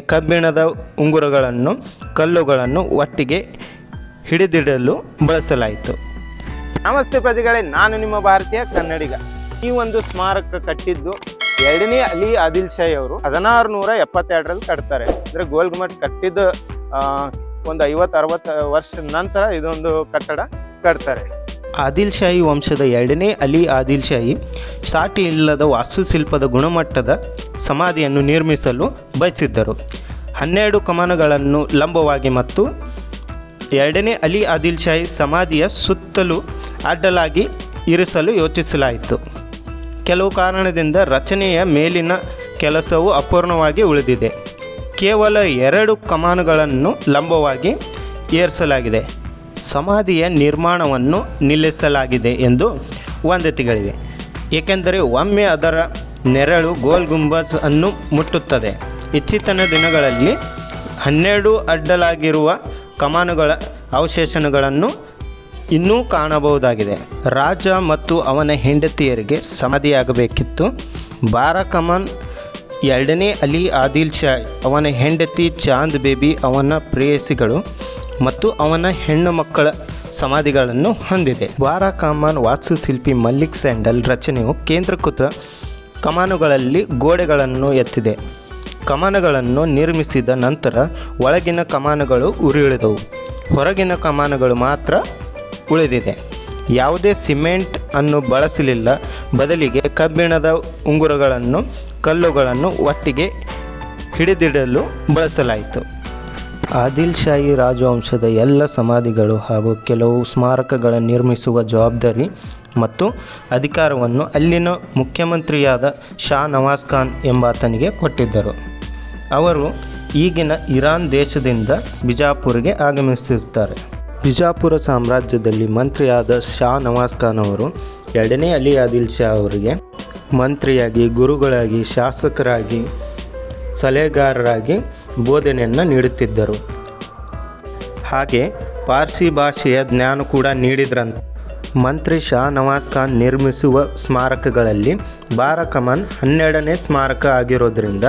ಕಬ್ಬಿಣದ ಉಂಗುರಗಳನ್ನು, ಕಲ್ಲುಗಳನ್ನು ಒಟ್ಟಿಗೆ ಹಿಡಿದಿಡಲು ಬಳಸಲಾಯಿತು. ನಮಸ್ತೆ ಪ್ರಜೆಗಳೇ, ನಾನು ನಿಮ್ಮ ಭಾರತೀಯ ಕನ್ನಡಿಗ. ಈ ಒಂದು ಸ್ಮಾರಕ ಕಟ್ಟಿದ್ದು ಎರಡನೇ ಅಲಿ ಆದಿಲ್ ಶಾಹಿ ಅವರು. ಹದಿನಾರು ನೂರ ಎಪ್ಪತ್ತೆರಡರಲ್ಲಿ ಕಟ್ತಾರೆ. ಅಂದರೆ ಗೋಲ್ಗುಮಟ್ ಕಟ್ಟಿದ್ದು ಒಂದು ಐವತ್ತು, ಅರವತ್ತು ವರ್ಷದ ನಂತರ ಇದೊಂದು ಕಟ್ಟಡ ಕಟ್ತಾರೆ. ಆದಿಲ್ ಶಾಹಿ ವಂಶದ ಎರಡನೇ ಅಲಿ ಆದಿಲ್ ಶಾಹಿ ಸಾಟಿ ಇಲ್ಲದ ವಾಸ್ತುಶಿಲ್ಪದ ಗುಣಮಟ್ಟದ ಸಮಾಧಿಯನ್ನು ನಿರ್ಮಿಸಲು ಬಯಸಿದ್ದರು. ಹನ್ನೆರಡು ಕಮಾನುಗಳನ್ನು ಲಂಬವಾಗಿ ಮತ್ತು ಎರಡನೇ ಅಲಿ ಆದಿಲ್ ಶಾಹಿ ಸಮಾಧಿಯ ಸುತ್ತಲೂ ಅಡ್ಡಲಾಗಿ ಇರಿಸಲು ಯೋಚಿಸಲಾಯಿತು. ಕೆಲವು ಕಾರಣದಿಂದ ರಚನೆಯ ಮೇಲಿನ ಕೆಲಸವು ಅಪೂರ್ಣವಾಗಿ ಉಳಿದಿದೆ. ಕೇವಲ ಎರಡು ಕಮಾನುಗಳನ್ನು ಲಂಬವಾಗಿ ಏರಿಸಲಾಗಿದೆ. ಸಮಾಧಿಯ ನಿರ್ಮಾಣವನ್ನು ನಿಲ್ಲಿಸಲಾಗಿದೆ ಎಂದು ವಂದತಿಗಳಿವೆ. ಏಕೆಂದರೆ ಒಮ್ಮೆ ಅದರ ನೆರಳು ಗೋಲ್ ಗುಂಬಜ್ ಅನ್ನು ಮುಟ್ಟುತ್ತದೆ. ಇತ್ತೀಚಿನ ದಿನಗಳಲ್ಲಿ ಹನ್ನೆರಡು ಅಡ್ಡಲಾಗಿರುವ ಕಮಾನುಗಳ ಅವಶೇಷಗಳನ್ನು ಇನ್ನೂ ಕಾಣಬಹುದಾಗಿದೆ. ರಾಜ ಮತ್ತು ಅವನ ಹೆಂಡತಿಯರಿಗೆ ಸಮಾಧಿಯಾಗಬೇಕಿತ್ತು. ಬಾರಾ ಕಮಾನ್ ಎರಡನೇ ಅಲಿ ಆದಿಲ್ ಶಾ ಅವನ ಹೆಂಡತಿ ಚಾಂದ್ ಬೇಬಿ ಅವನ ಪ್ರೇಯಸಿಗಳು. ಮತ್ತು ಅವನ ಹೆಣ್ಣು ಮಕ್ಕಳ ಸಮಾಧಿಗಳನ್ನು ಹೊಂದಿದೆ. ವಾರಾ ಕಾಮನ್ ವಾಸ್ತುಶಿಲ್ಪಿ ಮಲ್ಲಿಕ್ ಸ್ಯಾಂಡಲ್ ರಚನೆಯು ಕೇಂದ್ರೀಕೃತ ಕಮಾನುಗಳಲ್ಲಿ ಗೋಡೆಗಳನ್ನು ಎತ್ತಿದೆ. ಕಮಾನುಗಳನ್ನು ನಿರ್ಮಿಸಿದ ನಂತರ ಒಳಗಿನ ಕಮಾನುಗಳು ಉರಿಳಿದವು ಹೊರಗಿನ ಕಮಾನುಗಳು ಮಾತ್ರ ಉಳಿದಿದೆ. ಯಾವುದೇ ಸಿಮೆಂಟ್ ಅನ್ನು ಬಳಸಲಿಲ್ಲ. ಬದಲಿಗೆ ಕಬ್ಬಿಣದ ಉಂಗುರಗಳನ್ನು, ಕಲ್ಲುಗಳನ್ನು ಒಟ್ಟಿಗೆ ಹಿಡಿದಿಡಲು ಬಳಸಲಾಯಿತು. ಆದಿಲ್ ಶಾಹಿ ರಾಜವಂಶದ ಎಲ್ಲ ಸಮಾಧಿಗಳು ಹಾಗೂ ಕೆಲವು ಸ್ಮಾರಕಗಳನ್ನು ನಿರ್ಮಿಸುವ ಜವಾಬ್ದಾರಿ ಮತ್ತು ಅಧಿಕಾರವನ್ನು ಅಲ್ಲಿನ ಮುಖ್ಯಮಂತ್ರಿಯಾದ ಶಾ ನವಾಜ್ ಖಾನ್ ಎಂಬಾತನಿಗೆ ಕೊಟ್ಟಿದ್ದರು. ಅವರು ಈಗಿನ ಇರಾನ್ ದೇಶದಿಂದ ಬಿಜಾಪುರ್ಗೆ ಆಗಮಿಸುತ್ತಾರೆ ಬಿಜಾಪುರ ಸಾಮ್ರಾಜ್ಯದಲ್ಲಿ ಮಂತ್ರಿಯಾದ ಶಾ ನವಾಜ್ ಖಾನ್ ಅವರು ಎರಡನೇ ಅಲಿ ಆದಿಲ್ ಶಾ ಅವರಿಗೆ ಮಂತ್ರಿಯಾಗಿ, ಗುರುಗಳಾಗಿ, ಶಾಸಕರಾಗಿ ಸಲಹೆಗಾರರಾಗಿ ಬೋಧನೆಯನ್ನು ನೀಡುತ್ತಿದ್ದರು. ಹಾಗೆ ಪಾರ್ಸಿ ಭಾಷೆಯ ಜ್ಞಾನ ಕೂಡ ನೀಡಿದ್ರಂತೆ. ಮಂತ್ರಿ ಶಾ ನವಾಜ್ ಖಾನ್ ನಿರ್ಮಿಸುವ ಸ್ಮಾರಕಗಳಲ್ಲಿ ಬಾರಕಮನ್ ಹನ್ನೆರಡನೇ ಸ್ಮಾರಕ ಆಗಿರೋದ್ರಿಂದ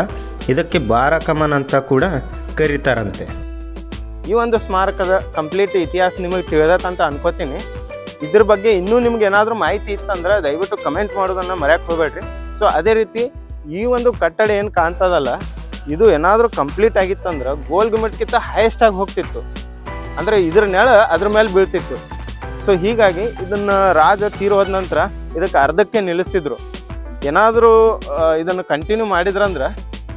ಇದಕ್ಕೆ ಬಾರಕಮನ್ ಅಂತ ಕೂಡ ಕರೀತಾರಂತೆ. ಈ ಒಂದು ಸ್ಮಾರಕದ ಕಂಪ್ಲೀಟ್ ಇತಿಹಾಸ ನಿಮಗೆ ತಿಳಿದತ್ತಂತ ಅನ್ಕೋತೀನಿ. ಇದ್ರ ಬಗ್ಗೆ ಇನ್ನೂ ನಿಮ್ಗೆ ಏನಾದರೂ ಮಾಹಿತಿ ಇತ್ತಂದ್ರೆ ದಯವಿಟ್ಟು ಕಮೆಂಟ್ ಮಾಡೋದನ್ನ ಮರೆಯಕ್ಕೆ ಹೋಗ್ಬೇಡ್ರಿ. ಸೊ ಅದೇ ರೀತಿ ಈ ಒಂದು ಕಟ್ಟಡ ಏನು ಕಾಣ್ತದಲ್ಲ ಇದು ಏನಾದರೂ ಕಂಪ್ಲೀಟ್ ಆಗಿತ್ತಂದ್ರೆ ಗೋಲ್ ಗುಮ್ಮಟ್ಗಿಂತ ಹೈಯೆಸ್ಟ್ ಆಗಿ ಹೋಗ್ತಿತ್ತು. ಅಂದರೆ ಇದ್ರ ನೆಳ ಅದ್ರ ಮೇಲೆ ಬೀಳ್ತಿತ್ತು. ಸೊ ಹೀಗಾಗಿ ಇದನ್ನು ರಾಜ ತೀರೋದ ನಂತರ ಇದಕ್ಕೆ ಅರ್ಧಕ್ಕೆ ನಿಲ್ಲಿಸಿದ್ರು. ಏನಾದರೂ ಇದನ್ನು ಕಂಟಿನ್ಯೂ ಮಾಡಿದ್ರಂದ್ರೆ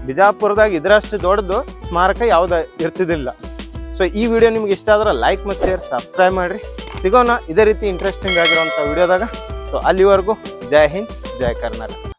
ಬಿಜಾಪುರದಾಗ ಇದರಷ್ಟು ದೊಡ್ಡದು ಸ್ಮಾರಕ ಯಾವುದ ಇರ್ತಿದ್ದಿಲ್ಲ. ಸೊ ಈ ವಿಡಿಯೋ ನಿಮ್ಗೆ ಇಷ್ಟ ಆದ್ರೆ ಲೈಕ್ ಮತ್ತು ಶೇರ್ ಸಬ್ಸ್ಕ್ರೈಬ್ ಮಾಡಿರಿ. ಸಿಗೋಣ ಇದೇ ರೀತಿ ಇಂಟ್ರೆಸ್ಟಿಂಗ್ ಆಗಿರುವಂಥ ವಿಡಿಯೋದಾಗ ಸೊ ಅಲ್ಲಿವರೆಗೂ ಜೈ ಹಿಂದ್, ಜೈ ಕರ್ನಾಟಕ.